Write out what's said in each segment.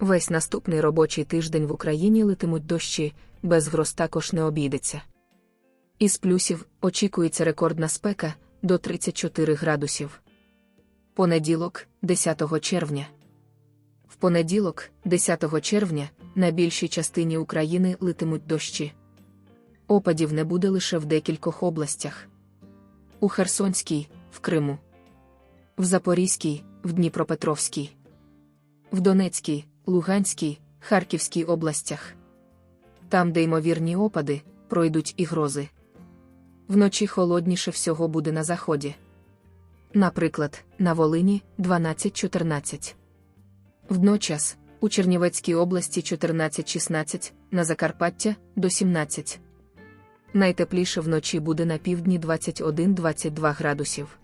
Весь наступний робочий тиждень в Україні литимуть дощі, без гроз також не обійдеться. Із плюсів очікується рекордна спека до 34 градусів. Понеділок, 10 червня. В понеділок, 10 червня, на більшій частині України литимуть дощі. Опадів не буде лише в декількох областях. У Херсонській, в Криму, в Запорізькій, в Дніпропетровській, в Донецькій, Луганській, Харківській областях. Там, де ймовірні опади, пройдуть і грози. Вночі холодніше всього буде на заході. Наприклад, на Волині 12-14. Вдночас, у Чернівецькій області 14-16, на Закарпаття до 17. Найтепліше вночі буде на півдні 21-22 градусів.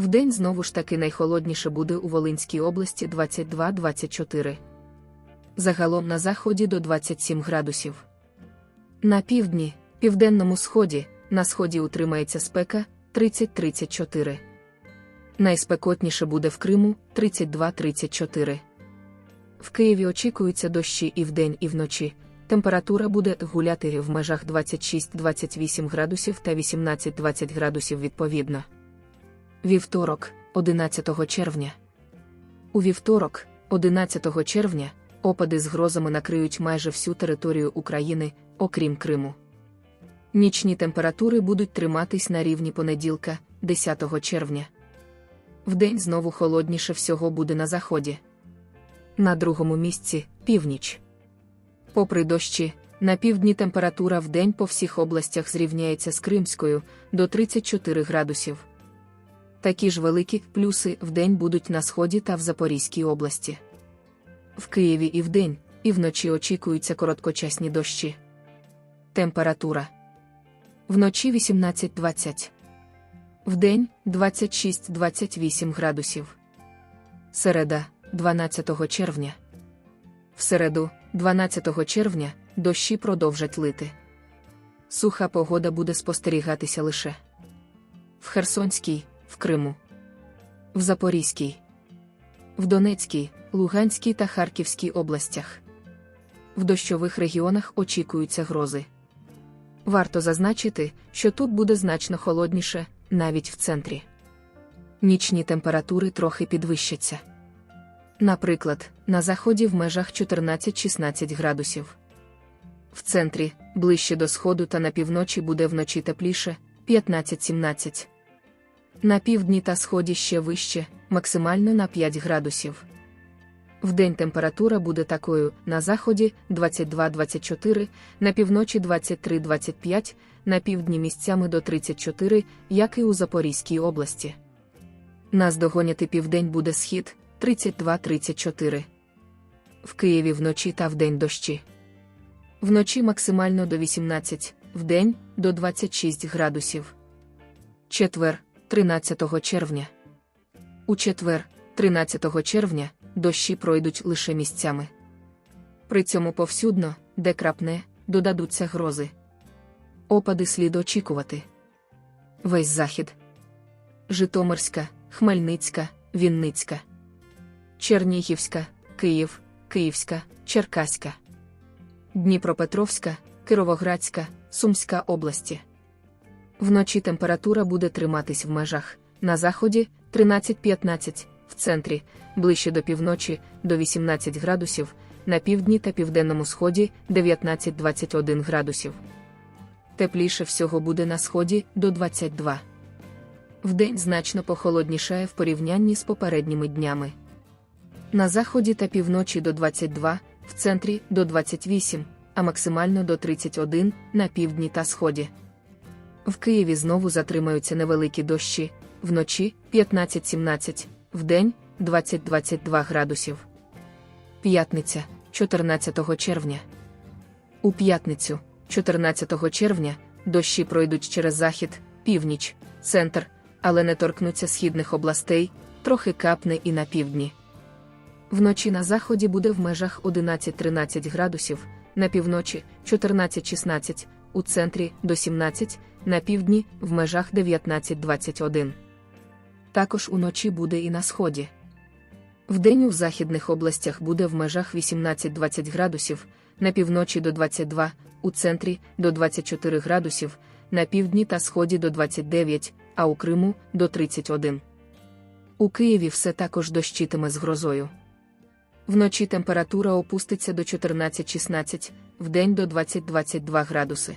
Вдень знову ж таки найхолодніше буде у Волинській області 22-24. Загалом на заході до 27 градусів. На півдні, південному сході, на сході утримається спека 30-34. Найспекотніше буде в Криму 32-34. В Києві очікуються дощі і вдень, і вночі. Температура буде гуляти в межах 26-28 градусів та 18-20 градусів відповідно. Вівторок, 11 червня. У вівторок, 11 червня, опади з грозами накриють майже всю територію України, окрім Криму. Нічні температури будуть триматись на рівні понеділка, 10 червня. Вдень знову холодніше всього буде на заході. На другому місці північ. Попри дощі, на півдні температура в день по всіх областях зрівняється з Кримською до 34 градусів. Такі ж великі плюси вдень будуть на сході та в Запорізькій області. В Києві і вдень, і вночі очікуються короткочасні дощі. Температура вночі 18-20. Вдень 26-28 градусів. Середа 12 червня. В середу, 12 червня, дощі продовжать лити. Суха погода буде спостерігатися лише в Херсонській, в Криму, в Запорізькій, в Донецькій, Луганській та Харківській областях. В дощових регіонах очікуються грози. Варто зазначити, що тут буде значно холодніше, навіть в центрі. Нічні температури трохи підвищаться. Наприклад, на заході в межах 14-16 градусів. В центрі, ближче до сходу та на півночі буде вночі тепліше 15-17. На півдні та сході ще вище, максимально на 5 градусів. Вдень температура буде такою: на заході 22-24, на півночі 23-25, на півдні місцями до 34, як і у Запорізькій області. Наздогоняти південь буде схід 32-34. В Києві вночі та вдень дощі. Вночі максимально до 18, вдень до 26 градусів. Четвер, 13 червня. У четвер, 13 червня, дощі пройдуть лише місцями. При цьому повсюдно, де крапне, додадуться грози. Опади слід очікувати. Весь захід. Житомирська, Хмельницька, Вінницька, Чернігівська, Київ, Київська, Черкаська, Дніпропетровська, Кировоградська, Сумська області. Вночі температура буде триматись в межах на заході 13-15, в центрі ближче до півночі до 18 градусів, на півдні та південному сході 19-21 градусів. Тепліше всього буде на сході до 22. Вдень значно похолоднішає в порівнянні з попередніми днями. На заході та півночі до 22, в центрі до 28, а максимально до 31 на півдні та сході. В Києві знову затримаються невеликі дощі, вночі 15-17, вдень 20-22 градусів. П'ятниця 14 червня. У п'ятницю, 14 червня, дощі пройдуть через захід, північ, центр, але не торкнуться східних областей, трохи капне і на півдні. Вночі на заході буде в межах 11-13 градусів, на півночі 14-16, у центрі до 17, на півдні в межах 19-21. Також уночі буде і на сході. Вдень у західних областях буде в межах 18-20 градусів, на півночі до 22, у центрі до 24 градусів, на півдні та сході до 29, а у Криму до 31. У Києві все також дощитиме з грозою. Вночі температура опуститься до 14-16, вдень до 20-22 градуси.